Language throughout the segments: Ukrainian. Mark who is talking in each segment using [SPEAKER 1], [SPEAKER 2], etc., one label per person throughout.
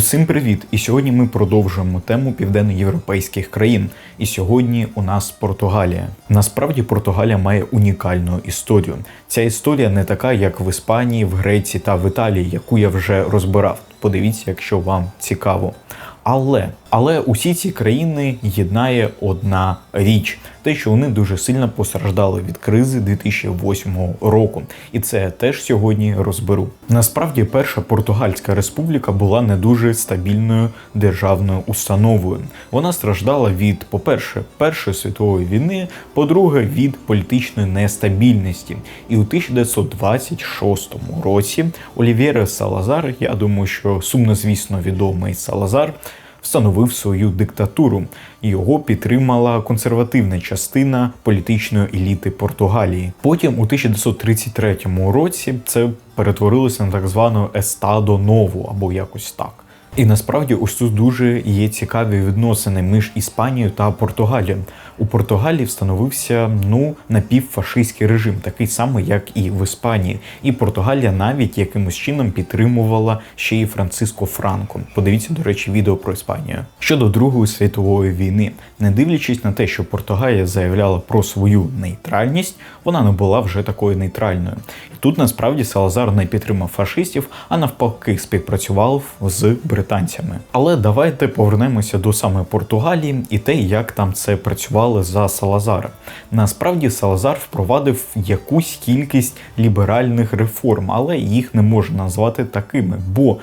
[SPEAKER 1] Усім привіт! І сьогодні ми продовжуємо тему південноєвропейських країн. І сьогодні у нас Португалія. Насправді Португалія має унікальну історію. Ця історія не така, як в Іспанії, в Греції та в Італії, яку я вже розбирав. Подивіться, якщо вам цікаво. Але але усі ці країни єднає одна річ: те, що вони дуже сильно постраждали від кризи 2008 року, і це теж сьогодні розберу. Насправді, перша Португальська республіка була не дуже стабільною державною установою. Вона страждала від, по-перше, Першої світової війни, по-друге, від політичної нестабільності. І у 1926 році Олівєре Салазар, я думаю, що сумнозвісно відомий Салазар встановив свою диктатуру. Його підтримала консервативна частина політичної еліти Португалії. Потім, у 1933 році, це перетворилося на так звану Естадо Нову або якось так. І насправді ось тут дуже є цікаві відносини між Іспанією та Португалією. У Португалії встановився ну напівфашистський режим, такий самий, як і в Іспанії. І Португалія навіть якимось чином підтримувала ще й Франциско Франко. Подивіться, до речі, відео про Іспанію. Щодо Другої світової війни, не дивлячись на те, що Португалія заявляла про свою нейтральність, вона не була вже такою нейтральною. І тут насправді Салазар не підтримав фашистів, а навпаки, співпрацював з британцями. Але давайте повернемося до саме Португалії і те, як там це працювало за Салазара. Насправді Салазар впровадив якусь кількість ліберальних реформ, але їх не можна назвати такими, бо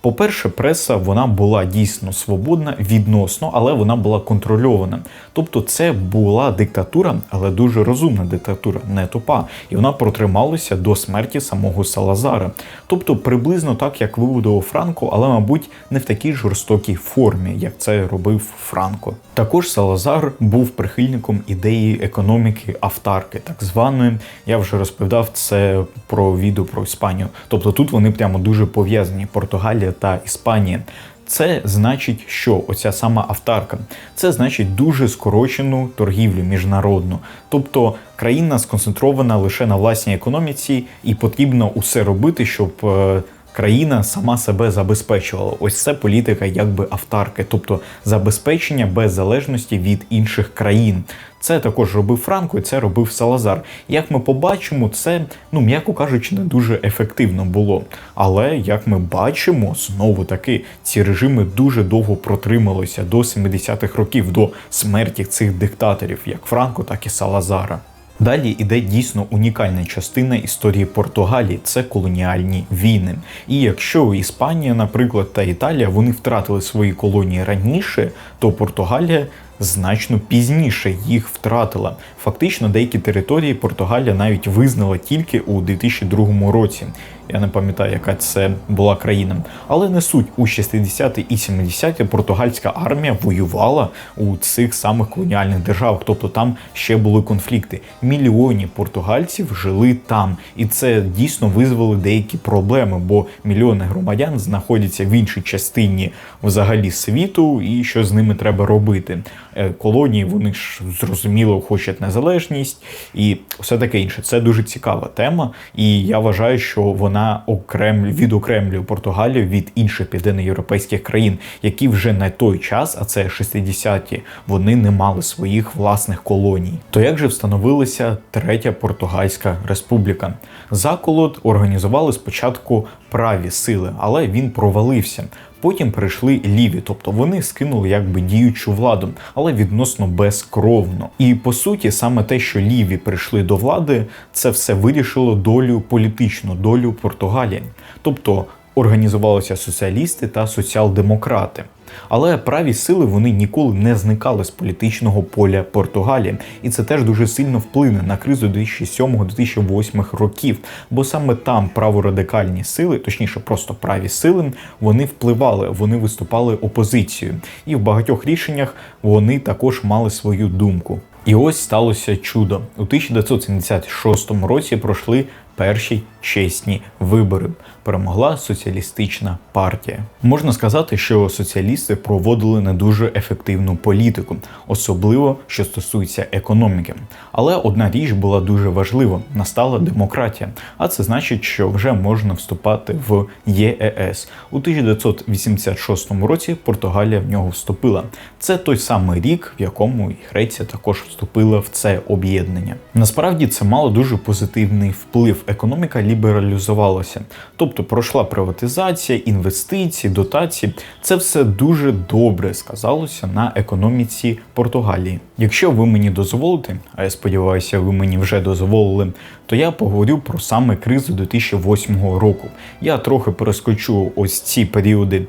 [SPEAKER 1] по-перше, преса вона була дійсно свободна відносно, але вона була контрольована. Тобто, це була диктатура, але дуже розумна диктатура, не тупа. І вона протрималася до смерті самого Салазара. Тобто, приблизно так, як вибудував Франко, але, мабуть, не в такій жорстокій формі, як це робив Франко. Також Салазар був прихильником ідеї економіки автарки, так званої. Я вже розповідав це про відео про Іспанію. Тобто тут вони прямо дуже пов'язані. Португалія та Іспанія. Це значить, що оця сама автарка, це значить дуже скорочену торгівлю міжнародну. Тобто країна сконцентрована лише на власній економіці, і потрібно усе робити, щоб е, країна сама себе забезпечувала. Ось це політика якби автарки, тобто забезпечення без залежності від інших країн. Це також робив Франко, і це робив Салазар. Як ми побачимо, це, ну м'яко кажучи, не дуже ефективно було. Але як ми бачимо, знову таки ці режими дуже довго протрималися до 70-х років, до смерті цих диктаторів, як Франко, так і Салазара. Далі іде дійсно унікальна частина історії Португалії це колоніальні війни. І якщо Іспанія, наприклад, та Італія вони втратили свої колонії раніше, то Португалія значно пізніше їх втратила. Фактично, деякі території Португалія навіть визнала тільки у 2002 році. Я не пам'ятаю, яка це була країна. Але не суть у 60-ті і 70-ті португальська армія воювала у цих самих колоніальних державах. Тобто там ще були конфлікти. Мільйони португальців жили там, і це дійсно визвало деякі проблеми, бо мільйони громадян знаходяться в іншій частині взагалі світу, і що з ними треба робити. Е, колонії вони ж зрозуміло хочуть незалежність і все таке інше. Це дуже цікава тема, і я вважаю, що вона окрем відокремлює Португалію від інших південноєвропейських країн, які вже на той час, а це 60-ті, вони не мали своїх власних колоній. То як же встановилася третя Португальська республіка? Заколот організували спочатку праві сили, але він провалився. Потім прийшли ліві, тобто вони скинули якби діючу владу, але відносно безкровно. І по суті, саме те, що ліві прийшли до влади, це все вирішило долю політичну, долю Португалії. Тобто організувалися соціалісти та соціал-демократи. Але праві сили вони ніколи не зникали з політичного поля Португалії, і це теж дуже сильно вплине на кризу 2007-2008 років. Бо саме там праворадикальні сили, точніше, просто праві сили, вони впливали, вони виступали опозицією, і в багатьох рішеннях вони також мали свою думку. І ось сталося чудо у 1976 році. Пройшли перші чесні вибори. Перемогла соціалістична партія. Можна сказати, що соціалісти проводили не дуже ефективну політику, особливо що стосується економіки. Але одна річ була дуже важлива: настала демократія. А це значить, що вже можна вступати в ЄЕС у 1986 році. Португалія в нього вступила. Це той самий рік, в якому і Греція також вступила в це об'єднання. Насправді це мало дуже позитивний вплив. Економіка лібералізувалася, тобто пройшла приватизація, інвестиції, дотації. Це все дуже добре сказалося на економіці Португалії. Якщо ви мені дозволите, а я сподіваюся, ви мені вже дозволили, то я поговорю про саме кризу 2008 року. Я трохи перескочу ось ці періоди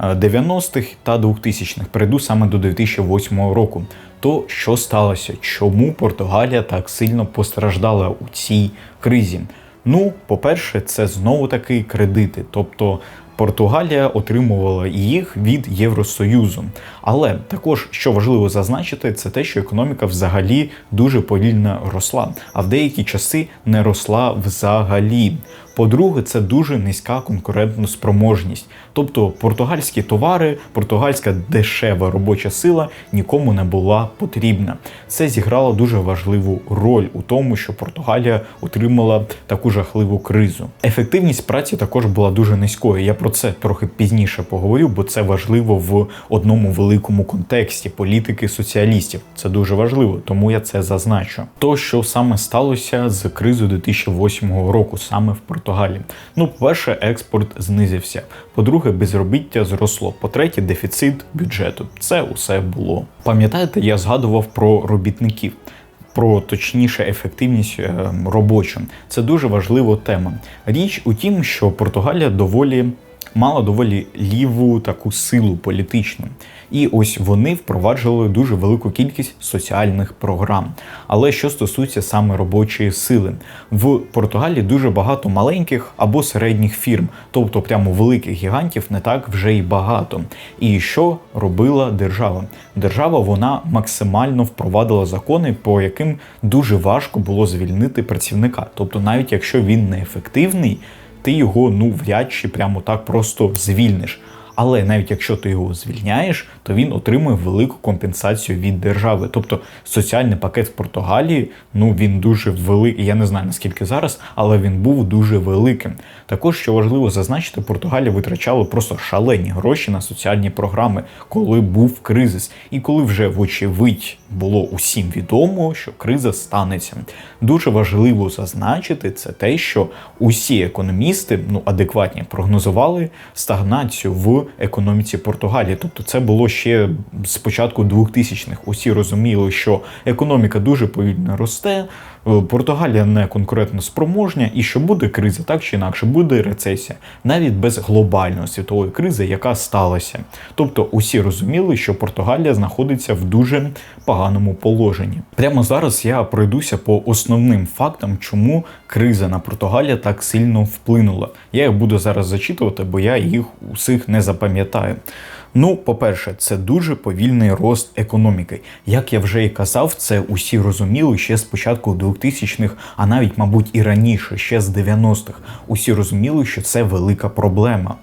[SPEAKER 1] 90-х та 2000-х, перейду саме до 2008 року. То що сталося? Чому Португалія так сильно постраждала у цій кризі? Ну, по-перше, це знову таки кредити, тобто Португалія отримувала їх від Євросоюзу. Але також що важливо зазначити, це те, що економіка взагалі дуже повільно росла, а в деякі часи не росла взагалі. По-друге, це дуже низька конкурентна спроможність. Тобто португальські товари, португальська дешева робоча сила нікому не була потрібна. Це зіграло дуже важливу роль у тому, що Португалія отримала таку жахливу кризу. Ефективність праці також була дуже низькою. Я про це трохи пізніше поговорю, бо це важливо в одному великому контексті політики соціалістів. Це дуже важливо, тому я це зазначу. То, що саме сталося з кризою 2008 року, саме в Португалії. Ну, по-перше, експорт знизився. По-друге, безробіття зросло. По-третє, дефіцит бюджету. Це усе було. Пам'ятаєте, я згадував про робітників. Про точніше ефективність е, робочу. Це дуже важлива тема. Річ у тім, що Португалія доволі мала доволі ліву таку силу політичну. І ось вони впроваджували дуже велику кількість соціальних програм. Але що стосується саме робочої сили, в Португалії дуже багато маленьких або середніх фірм, тобто прямо великих гігантів не так вже й багато. І що робила держава? Держава вона максимально впровадила закони, по яким дуже важко було звільнити працівника. Тобто, навіть якщо він не ефективний ти його ну вряд чи прямо так просто звільниш. Але навіть якщо ти його звільняєш, то він отримує велику компенсацію від держави. Тобто соціальний пакет в Португалії, ну він дуже великий. Я не знаю наскільки зараз, але він був дуже великим. Також що важливо зазначити, Португалія витрачала просто шалені гроші на соціальні програми, коли був кризис, і коли вже вочевидь було усім відомо, що криза станеться. Дуже важливо зазначити це те, що усі економісти ну адекватні прогнозували стагнацію в економіці Португалії. Тобто, це було ще з початку 2000-х. Усі розуміли, що економіка дуже повільно росте. Португалія не конкурентно спроможня, і що буде криза, так чи інакше, буде рецесія, навіть без глобальної світової кризи, яка сталася. Тобто усі розуміли, що Португалія знаходиться в дуже поганому положенні. Прямо зараз я пройдуся по основним фактам, чому криза на Португалію так сильно вплинула. Я їх буду зараз зачитувати, бо я їх усіх не запам'ятаю. Ну, по-перше, це дуже повільний рост економіки. Як я вже і казав, це усі розуміли ще з початку 2000-х, а навіть, мабуть, і раніше, ще з 90-х. Усі розуміли, що це велика проблема.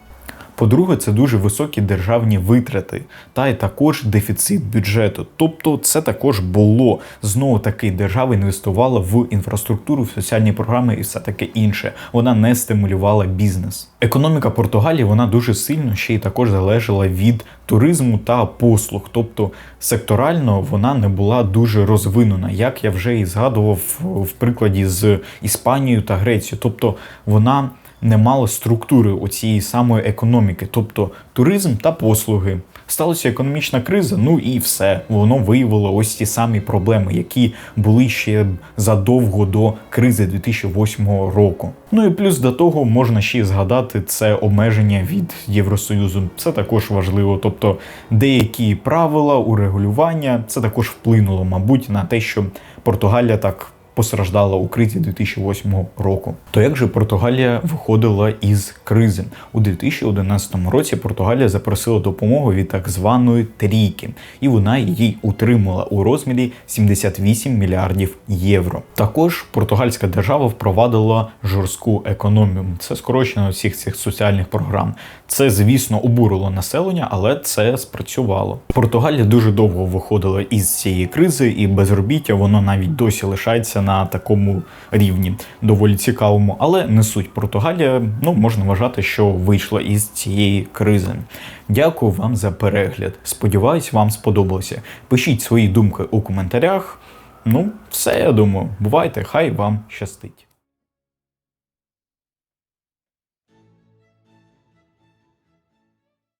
[SPEAKER 1] По-друге, це дуже високі державні витрати, та й також дефіцит бюджету. Тобто, це також було знову таки держава інвестувала в інфраструктуру, в соціальні програми і все таке інше. Вона не стимулювала бізнес. Економіка Португалії вона дуже сильно ще й також залежала від туризму та послуг. Тобто секторально вона не була дуже розвинена, як я вже і згадував в прикладі з Іспанією та Грецією. Тобто вона не мало структури у цієї самої економіки, тобто туризм та послуги. Сталася економічна криза, ну і все. Воно виявило ось ті самі проблеми, які були ще задовго до кризи 2008 року. Ну і плюс до того можна ще згадати це обмеження від Євросоюзу. Це також важливо. Тобто деякі правила урегулювання це також вплинуло, мабуть, на те, що Португалія так постраждала у кризі 2008 року. То як же Португалія виходила із кризи у 2011 році? Португалія запросила допомогу від так званої трійки, і вона її утримала у розмірі 78 мільярдів євро. Також португальська держава впровадила жорстку економію. Це скорочено всіх цих соціальних програм. Це, звісно, обурило населення, але це спрацювало. Португалія дуже довго виходила із цієї кризи, і безробіття воно навіть досі лишається на такому рівні, доволі цікавому. Але не суть Португалія, ну можна вважати, що вийшла із цієї кризи. Дякую вам за перегляд. Сподіваюсь, вам сподобалося. Пишіть свої думки у коментарях. Ну, все я думаю. Бувайте, хай вам щастить.